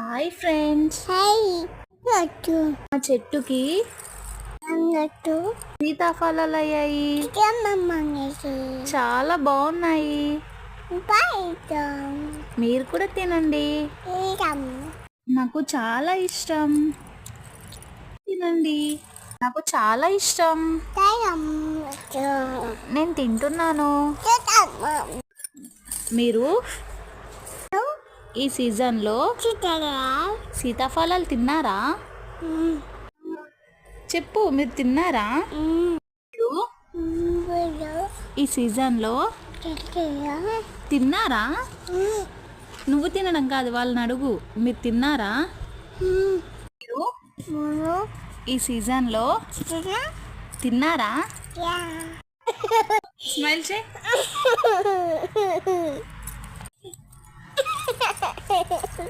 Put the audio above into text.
Hi friends. Hi. Laddu మా చెట్టుకి అన్నట్టు. సీతాఫలాలు అయ్యాయి చాలా బాగున్నాయి. మీరు కూడా తినండి. నాకు చాలా ఇష్టం. తినండి. నాకు చాలా ఇష్టం. నేను తింటున్నాను. మీరు ఈ సీజన్లో సీతాఫలాలు తిన్నారా? చెప్పు మీరు తిన్నారా? ఈ సీజన్లో తిన్నారా? నువ్వు తినడం కాదు వాళ్ళని అడుగు. మీరు తిన్నారా? ఈ సీజన్లో తిన్నారా? స్మైల్ చే 嘿嘿嘿